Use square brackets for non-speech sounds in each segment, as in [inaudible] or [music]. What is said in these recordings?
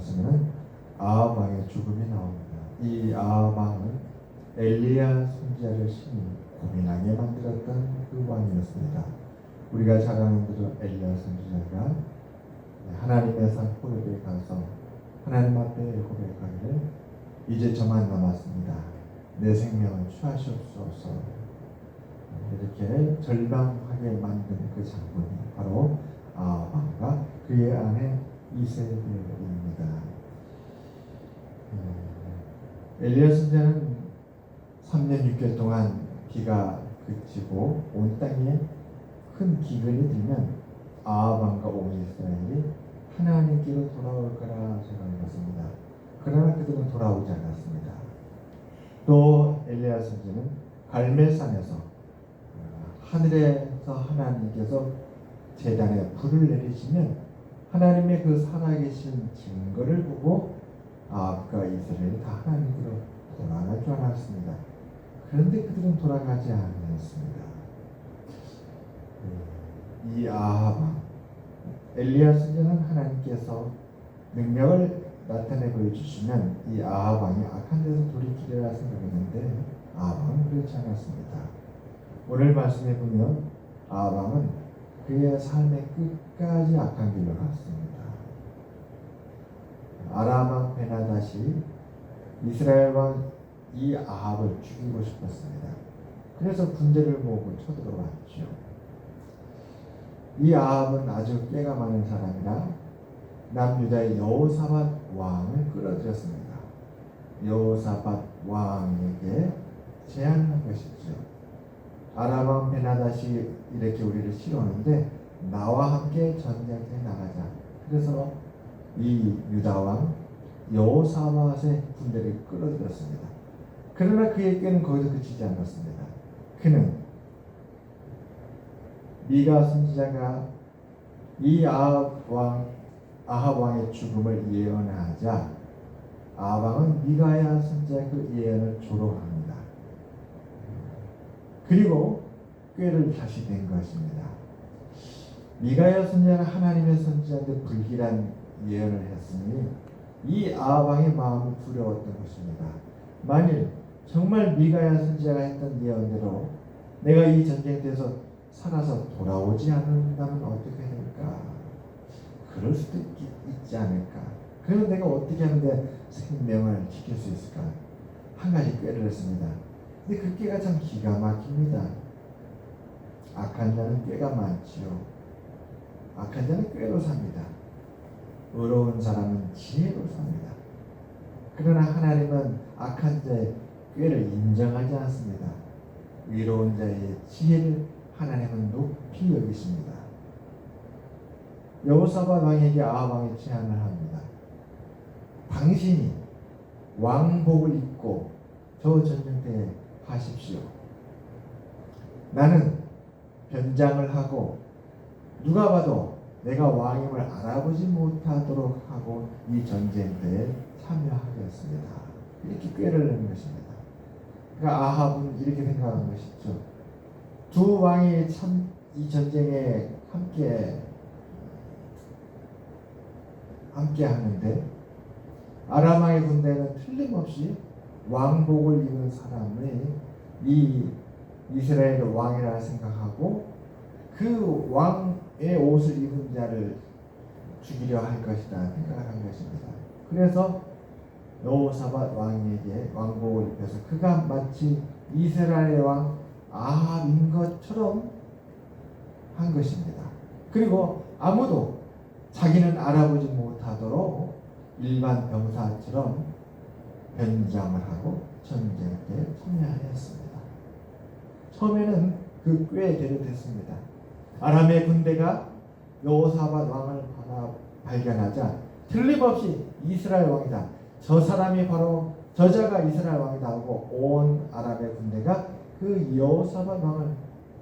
말씀에는 아합 왕의 죽음이 나옵니다. 이 왕은 엘리야 선지자를 신이 고민하게 만들었던 그 왕이었습니다. 우리가 잘 아는 대로 엘리야 선지자가 하나님의 산 호렙에 가서 하나님 앞에 고백하기를 이제 저만 남았습니다. 내 생명을 취하시옵소서. 이렇게 절망하게 만든 그 장본이 바로 아방과 그의 아내 이세벨입니다. 음, 엘리야 선지자는 3년 6개월 동안 비가 그치고 온 땅에 큰 기근이 들면 아방과 온 이스라엘이 하나님께로 돌아올 거라 생각했습니다. 그러나 그들은 돌아오지 않았습니다. 또 엘리야 선지는 갈멜산에서 어, 하늘에서 하나님께서 재단에 불을 내리시면 하나님의 그 살아계신 증거를 보고 아합과 이스라엘이 다 하나님께로 돌아갈 줄 알았습니다. 그런데 그들은 돌아가지 않았습니다. 이 아합 엘리야 선지는 하나님께서 능력을 나타내 보여주시면 이 아합 왕이 악한 데서 돌이키리라 생각했는데 아합 왕은 그렇지 않았습니다. 오늘 말씀해 보면 아합 왕은 그의 삶의 끝까지 악한 길로 갔습니다. 아람 왕 베나다시 이스라엘 왕 이 아합을 죽이고 싶었습니다. 그래서 군대를 모으고 쳐들어왔죠. 이 아합은 아주 깨가 많은 사람이라 남유다의 여호사밧 왕을 끌어들였습니다. 여호사밧 왕에게 제안한 것이죠. 아람 왕 베나다시 이렇게 우리를 싫어하는데 나와 함께 전쟁에 나가자. 그래서 이 유다 왕 여호사밧의 군대를 끌어들였습니다. 그러나 그에게는 거기서 그치지 않았습니다. 그는 미가 선지자가 이 아합 왕 아합 왕의 죽음을 예언하자 아합 왕은 미가야 선지자의 그 예언을 조롱합니다. 그리고 꾀를 다시 낸 것입니다. 미가야 선지자는 하나님의 선지자인데 불길한 예언을 했으니 이 아합 왕의 마음이 두려웠던 것입니다. 만일 정말 미가야 선지자가 했던 예언대로 내가 이 전쟁에서 살아서 돌아오지 않는다면 어떻게 될까? 그럴 수도 있, 있지 않을까? 그럼 내가 어떻게 하는데 생명을 지킬 수 있을까? 한 가지 꾀를 했습니다. 근데 그 꾀가 참 기가 막힙니다. 악한 자는 꾀가 많지요. 악한 자는 꾀로 삽니다. 의로운 사람은 지혜로 삽니다. 그러나 하나님은 악한 자의 꾀를 인정하지 않습니다. 의로운 자의 지혜를 하나님은 높이 여기십니다. 여호사밧 왕에게 아합 왕이 제안을 합니다. 당신이 왕복을 입고 저 전쟁터에 하십시오. 나는 변장을 하고 누가 봐도 내가 왕임을 알아보지 못하도록 하고 이 전쟁터에 참여하겠습니다. 이렇게 꾀를 내는 것입니다. 그러니까 아합은 이렇게 생각한 것이죠. 두 왕이 참 이 전쟁에 함께 함께 하는데 아람 왕의 군대는 틀림없이 왕복을 입은 사람의 이 이스라엘 왕이라 생각하고 그 왕의 옷을 입은 자를 죽이려 할 것이다 생각한 것입니다. 그래서 여호사밧 왕에게 왕복을 입혀서 그가 마치 이스라엘의 왕 아합인 것처럼 한 것입니다. 그리고 아무도 자기는 알아보지 못하도록 일반 병사처럼 변장을 하고 전쟁에 참여하였습니다. 처음에는 그 꾀대로 됐습니다. 아람의 군대가 여호사밧 왕을 발견하자 틀림없이 이스라엘 왕이다. 저 사람이 바로 저자가 이스라엘 왕이다 하고 온 아랍의 군대가 그 여호사밧 왕을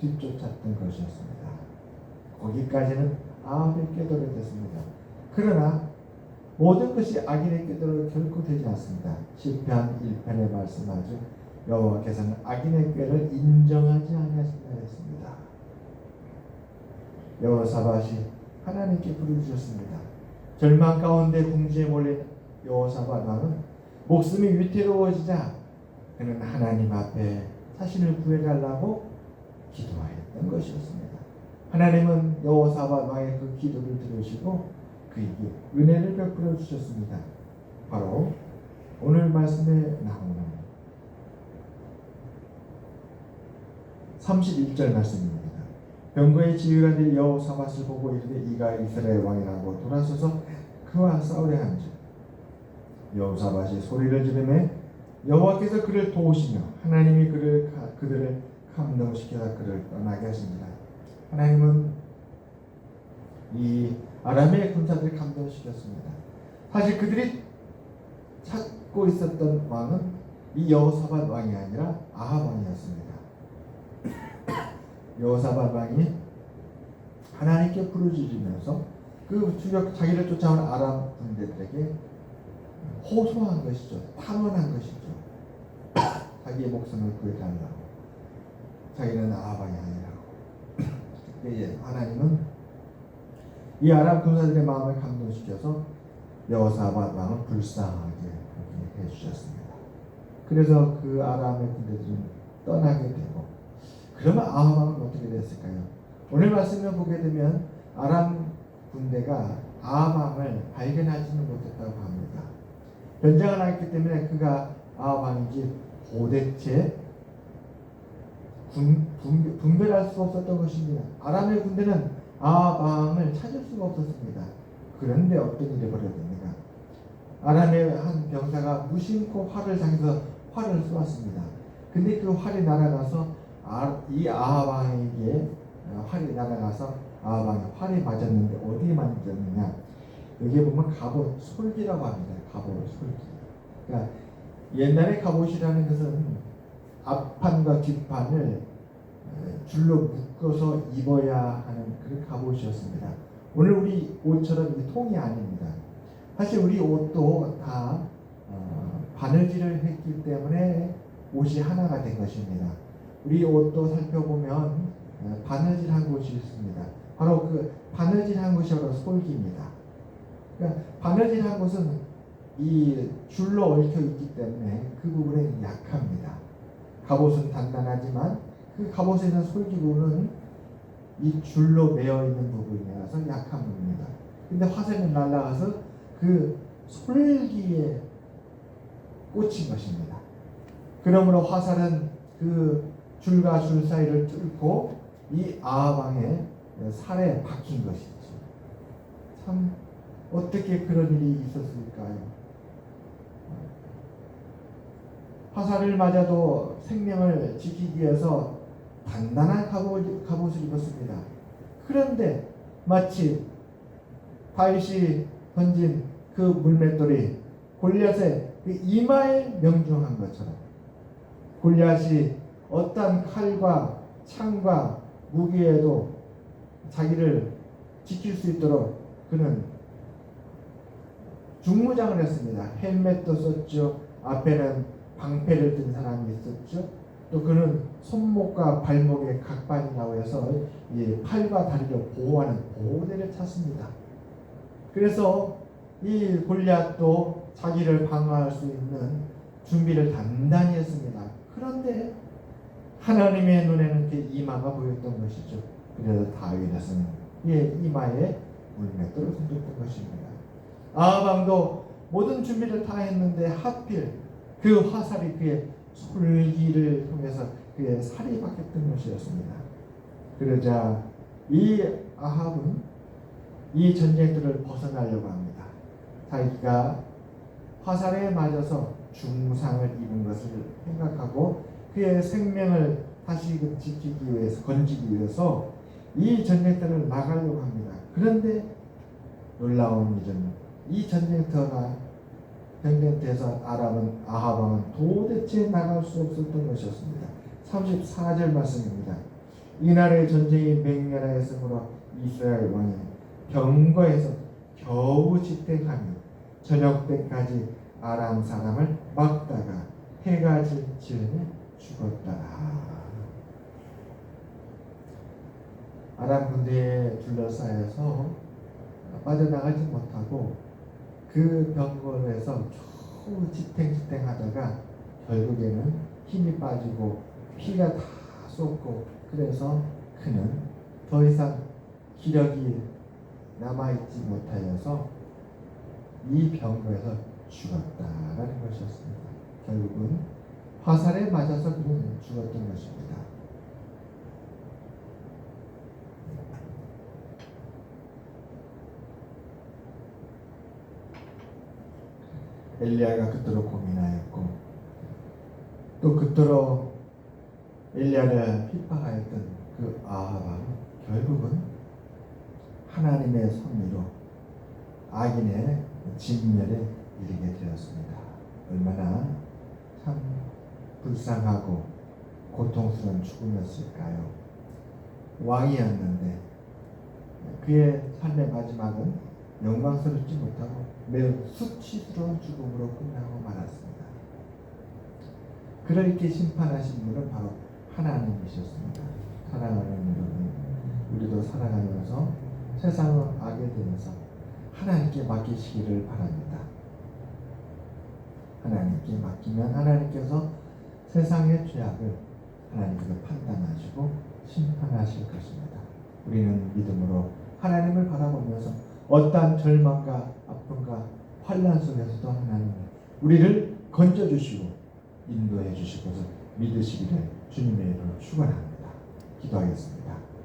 뒤쫓았던 것이었습니다. 거기까지는 아합의 꾀대로 됐습니다. 그러나 모든 것이 악인의 꾀대로 결코 되지 않습니다. 시편 1편에 말씀하죠. 여호와께서는 악인의 꾀를 인정하지 아니하신다 했습니다. 여호사밧이 하나님께 부르셨습니다. 절망 가운데 궁지에 몰린 여호사밧 왕은 목숨이 위태로워지자 그는 하나님 앞에 자신을 구해달라고 기도하였던 것이었습니다. 하나님은 여호사밧 왕의 그 기도를 들으시고 그에게 은혜를 베풀어 주셨습니다. 바로 오늘 말씀에 나오는 31절 말씀입니다. 병거의 지휘가 될 여호사밧을 보고 이르되 이가 이스라엘 왕이라고 돌아서서 그와 싸우려 한즉 여호사밧이 소리를 지르매 여호와께서 그를 도우시며 하나님이 그를 그들을 감동시켜서 그를 떠나게 하십니다. 하나님은 이 아람의 군사들을 감동시켰습니다. 사실 그들이 찾고 있었던 왕은 이 여호사밧 왕이 아니라 아합 왕이었습니다. 여호사밧 왕이 하나님께 부르짖으면서 그 추격 자기를 쫓아온 아람 군대들에게 호소한 것이죠. 탄원한 것이죠. [coughs] 자기의 목숨을 구해달라고. 자기는 아합 왕이 아니라고. [coughs] 그때 하나님은 이 아람 군사들의 마음을 감동시켜서 여호사밧 왕을 불쌍하게 해주셨습니다. 그래서 그 아람의 군대들은 떠나게 되고 그러면 아합 왕은 어떻게 됐을까요? 오늘 말씀을 보게 되면 아람 군대가 아합 왕을 발견하지는 못했다고 합니다. 변장을 했기 때문에 그가 아합 왕인지 도대체 분, 분, 분별할 수가 없었던 것입니다. 아람의 군대는 아합 왕을 찾을 수가 없었습니다. 그런데 어떤 일이 벌어집니까? 아람의 한 병사가 무심코 활을 향해서 활을 쏘았습니다. 근데 그 활이 날아가서 아, 이 아합 왕에게 활이 날아가서 아합 왕이 활이 맞았는데 어디에 맞았느냐? 여기에 보면 갑옷 솔기라고 합니다. 갑옷 솔기. 그러니까 옛날에 갑옷이라는 것은 앞판과 뒷판을 줄로 묶어서 입어야 하는 그런 갑옷이었습니다. 오늘 우리 옷처럼 이 통이 아닙니다. 사실 우리 옷도 다 어, 바느질을 했기 때문에 옷이 하나가 된 것입니다. 우리 옷도 살펴보면 어, 바느질한 곳이 있습니다. 바로 그 바느질한 곳이 바로 솔기입니다. 그러니까 바느질한 곳은 이 줄로 얽혀 있기 때문에 그 부분에 약합니다. 갑옷은 단단하지만 그 갑옷에 있는 솔기 부분은 이 줄로 매어 있는 부분이라서 약한 부분입니다. 근데 화살이 날아가서 그 솔기에 꽂힌 것입니다. 그러므로 화살은 그 줄과 줄 사이를 뚫고 이 아방의 살에 박힌 것이죠. 참 어떻게 그런 일이 있었을까요? 화살을 맞아도 생명을 지키기 위해서 단단한 갑옷, 갑옷을 입었습니다. 그런데 마치 다윗이 던진 그 물맷돌이 골리앗의 그 이마에 명중한 것처럼 골리앗이 어떠한 칼과 창과 무기에도 자기를 지킬 수 있도록 그는 중무장을 했습니다. 헬멧도 썼죠. 앞에는 방패를 든 사람이 있었죠. 또 그는 손목과 발목에 각반이 나와서 이 팔과 다리를 보호하는 보호대를 찼습니다. 그래서 이 골리앗도 자기를 방어할 수 있는 준비를 단단히 했습니다. 그런데 하나님의 눈에는 그 이마가 보였던 것이죠. 그래서 다윗은 이 이마에 물맷돌을 던졌던 것입니다. 아방도 모든 준비를 다 했는데 하필 그 화살이 그의 솔기를 통해서 그의 살이 박혔던 것이었습니다. 그러자 이 아합은 이 전쟁들을 벗어나려고 합니다. 자기가 화살에 맞아서 중상을 입은 것을 생각하고 그의 생명을 다시 지키기 위해서 건지기 위해서 이 전쟁터를 나가려고 합니다. 그런데 놀라운 일은 이 전쟁터가 전쟁터에서 아람은 아하방은 도대체 나갈 수 없었던 것이었습니다. 34절 말씀입니다. 이날의 전쟁이 맹렬하였으므로 이스라엘 왕이 병거에서 겨우 집행하며 저녁 때까지 아람 사람을 막다가 해가 질 즈음에 죽었더라. 아람 군대에 둘러싸여서 빠져나가지 못하고 그 병원에서 쭉 지탱지탱하다가 결국에는 힘이 빠지고 피가 다 쏟고 그래서 그는 더 이상 기력이 남아있지 못하여서 이 병거에서 죽었다라는 것이었습니다. 결국은 화살에 맞아서 그는 죽었던 것입니다. 엘리야가 그토록 고민하였고 또 그토록 엘리야를 핍박하였던 그 아합은 결국은 하나님의 섭리로 악인의 진멸에 이르게 되었습니다. 얼마나 참 불쌍하고 고통스러운 죽음이었을까요? 왕이었는데 그의 삶의 마지막은 영광스럽지 못하고 매우 수치스러운 죽음으로 끝나고 말았습니다. 그를 이렇게 심판하신 분은 바로 하나님이셨습니다. 사랑하는 여러분, 우리도 살아가면서 세상의 악에 대해서 하나님께 맡기시기를 바랍니다. 하나님께 맡기면 하나님께서 세상의 죄악을 하나님께서 판단하시고 심판하실 것입니다. 우리는 믿음으로 하나님을 바라보면서 어떠한 절망과 아픔과 환란 속에서도 하나님은 우리를 건져 주시고 인도해 것을 믿으시기를 주님의 이름으로 축원합니다. 기도하겠습니다. 하나님